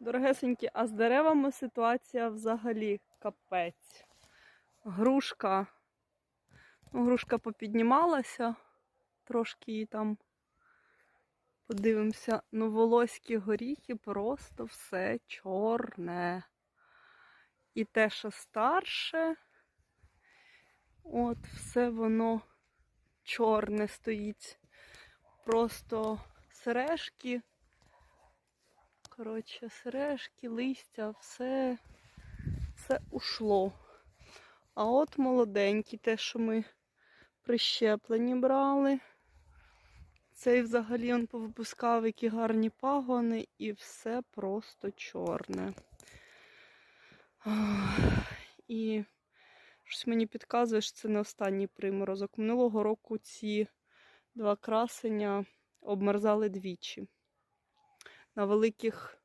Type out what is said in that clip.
Дорогесенькі, а з деревами ситуація взагалі капець. Грушка. Ну, грушка попіднімалася, трошки її там подивимося. Ну, волоські горіхи просто все чорне. І те, що старше, от все воно чорне стоїть. Просто сережки. Коротше, сережки, листя, все, все ушло. А от молоденькі, те, що ми прищеплені брали. Цей взагалі он повипускав які гарні пагони, і все просто чорне. І щось мені підказує, що це не останній приморозок. Минулого року ці два красення обмерзали двічі. На великих